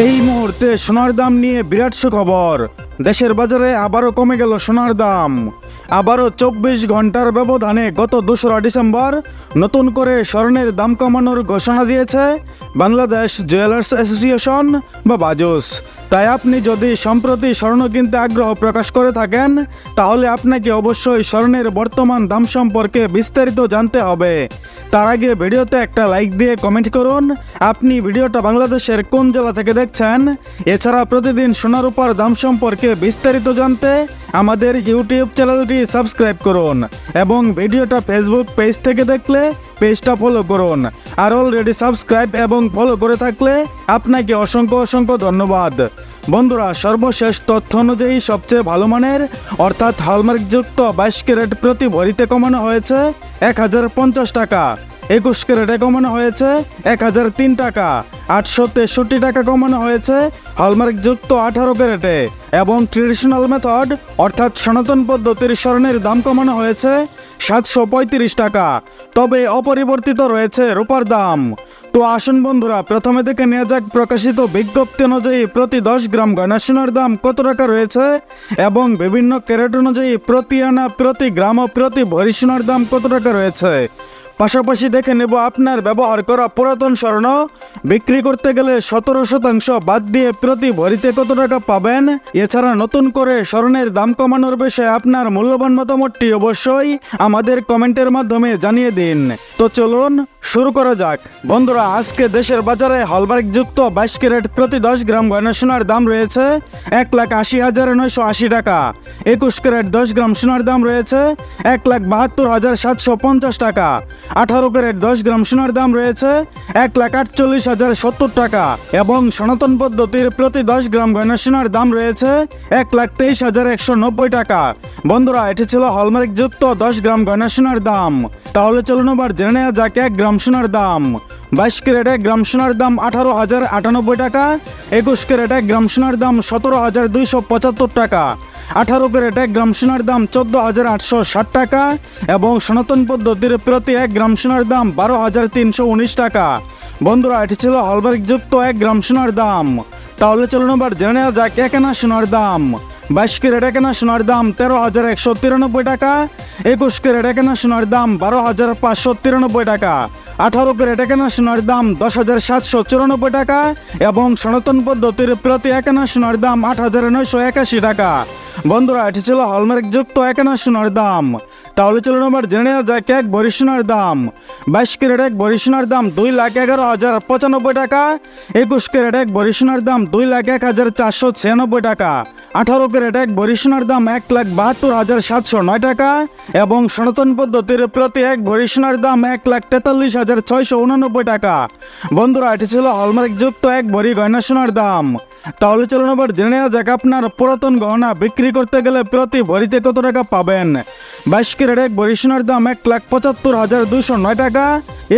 এই মুহূর্তে সোনার দাম নিয়ে বিরাট সুখবর। দেশের বাজারে আবারও কমে গেল সোনার দাম। আবারও চব্বিশ ঘণ্টার ব্যবধানে গত দোসরা ডিসেম্বর নতুন করে স্বর্ণের দাম কমানোর ঘোষণা দিয়েছে বাংলাদেশ জুয়েলার্স অ্যাসোসিয়েশন বা বাজুস। তাই আপনি যদি সম্প্রতি স্বর্ণ কিনতে আগ্রহ প্রকাশ করে থাকেন, তাহলে আপনাকে অবশ্যই স্বর্ণের বর্তমান দাম সম্পর্কে বিস্তারিত জানতে হবে। তার আগে ভিডিওতে একটা লাইক দিয়ে কমেন্ট করুন। আপনি ভিডিওটা বাংলাদেশের কোন জেলা থেকে দেখছেন? এছাড়া প্রতিদিন সোনার উপর দাম সম্পর্কে বিস্তারিত জানতে আমাদের ইউটিউব চ্যানেলটি সাবস্ক্রাইব করুন এবং ভিডিওটা ফেসবুক পেজ থেকে দেখলে পেজটা ফলো করুন। আর অলরেডি সাবস্ক্রাইব এবং ফলো করে থাকলে আপনাকে অসংখ্য অসংখ্য ধন্যবাদ। বন্ধুরা, সর্বশেষ তথ্য অনুযায়ী সবচেয়ে ভালো মানের, অর্থাৎ হলমার্কযুক্ত বাইশ ক্যারেট প্রতি ভরিতে কমানো হয়েছে এক হাজার পঞ্চাশ টাকা। একুশ ক্যারেটে কমানো হয়েছে এক হাজার তিন টাকা। আটশো তেষট্টি টাকা কমানো হয়েছে হলমার্কযুক্ত আঠারো ক্যারেটে এবং ট্রেডিশনাল মেথড অর্থাৎ সনাতন পদ্ধতির স্বর্ণের দাম কমানো হয়েছে সাতশো পঁয়ত্রিশ টাকা। তবে অপরিবর্তিত রয়েছে রূপার দাম। তো আসুন বন্ধুরা, প্রথমে দেখে নেওয়া যাক প্রকাশিত বিজ্ঞপ্তি অনুযায়ী প্রতি দশ গ্রাম গয়না সোনার দাম কত টাকা রয়েছে এবং বিভিন্ন ক্যারেট অনুযায়ী প্রতি আনা, প্রতি গ্রাম ও প্রতি ভরি সোনার দাম কত টাকা রয়েছে। পাশাপাশি দেখে নেব আপনার ব্যবহার করা পুরাতন স্বর্ণ। বিক্রি করতে গেলে সতেরো শতাংশ বাদ দিয়ে প্রতি ভরিতে কত টাকা পাবেন? এছাড়া নতুন করে স্বর্ণের দাম কমানোর বিষয়ে আপনার মূল্যবান মতামতটি অবশ্যই আমাদের কমেন্টের মাধ্যমে জানিয়ে দিন। তো চলুন, শুরু করা যাক। বন্ধুরা, আজকে দেশের বাজারে হলমার্ক যুক্ত বাইশ ক্যারেট প্রতি দশ গ্রাম গয়না সোনার দাম রয়েছে এক লাখ আশি হাজার নয়শো আশি টাকা। একুশ ক্যারেট দশ গ্রাম সোনার দাম রয়েছে এক লাখ বাহাত্তর হাজার সাতশো পঞ্চাশ টাকা। আঠারো ক্যারেট দশ গ্রাম সোনার দাম রয়েছে এক লাখ আটচল্লিশ হাজার সত্তর টাকা এবং সনাতন পদ্ধতির প্রতি দশ গ্রাম গয়না সোনার দাম রয়েছে এক লাখ তেইশ হাজার একশো নব্বই টাকা। বন্ধুরা, এটি ছিল হলমার্ক যুক্ত দশ গ্রাম গয়না সোনার দাম। তাহলে চলুন আবার জেনে নেওয়া যাক এক গ্রাম সোনার দাম। বাইশ ক্যারেটে গ্রাম সোনার দাম আঠারো হাজার আটানব্বই টাকা, একুশ ক্যারেটে গ্রাম সোনার দাম সতেরো হাজার দুইশো পঁচাত্তর টাকা, আঠারো ক্যারেটে গ্রাম সোনার দাম চোদ্দ হাজার আটশো ষাট টাকা এবং সনাতন পদ্ধতির প্রতি এক গ্রাম সোনার দাম বারো হাজার তিনশো উনিশ টাকা। বন্ধুরা, এটি ছিল হলমার্ক যুক্ত এক গ্রাম সোনার দাম। তাহলে চলুন আবার জেনে নেওয়া যাক এক আনা সোনার দাম। বাইশ ক্যারেট এক আনা সোনার দাম তেরো হাজার একশো তিরানব্বই টাকা, একুশ ক্যারেট এক আনা সোনার দাম বারো হাজার পাঁচশো তিরানব্বই টাকা, আঠারো ক্যারেট এক আনা সোনার দাম দশ হাজার সাতশো চুরানব্বই টাকা এবং সনাতন পদ্ধতির প্রতি এক আনা সোনার দাম আট হাজার নয়শো একাশি টাকা। বন্ধুরা, এটি ছিল হলমার্ক যুক্ত একানা সোনার দাম। তাহলে চলুন আবার জেনে নেওয়া যাক এক ভরি সোনার দাম। বাইশ ক্যারেট এক ভরি সোনার দাম দুই লাখ এগারো হাজার পঁচানব্বই টাকা। একুশ ক্যারেট এক ভরি সোনার দাম দুই লাখ এক হাজার চারশো ছিয়ানব্বই টাকা। আঠারো ক্যারেট এক ভরি সোনার দাম এক লাখ বাহাত্তর হাজার সাতশো নয় টাকা এবং সনাতন পদ্ধতির প্রতি এক ভরি সোনার দাম এক লাখ তেতাল্লিশ হাজার ছয়শো উনানব্বই টাকা। বন্ধুরা, এটি ছিল হলমার্ক যুক্ত এক ভরি গয়না সোনার দাম। তাহলে চলুন আবার জেনে নেওয়া যাক আপনার পুরাতন গহনা বিক্রি করতে গেলে প্রতি ভরিতে কত টাকা পাবেন? বাইশ ক্যারেট এক ভরি সোনার দাম এক লাখ পঁচাত্তর হাজার দুইশো নয় টাকা।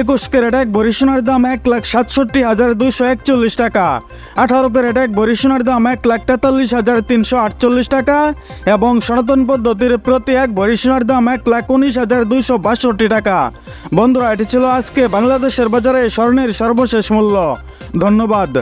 একুশ ক্যারেট এক ভরি সোনার দাম এক লাখ সাতষট্টি হাজার দুইশো একচল্লিশ টাকা। আঠারো ক্যারেট এক ভরি সোনার দাম এক লাখ তেতাল্লিশ হাজার তিনশো আটচল্লিশ টাকা এবং সনাতন পদ্ধতির প্রতি এক ভরি সোনার দাম এক লাখ উনিশ হাজার দুইশো বাষট্টি টাকা। বন্ধুরা, এটি ছিল আজকে বাংলাদেশের বাজারে স্বর্ণের সর্বশেষ মূল্য। ধন্যবাদ।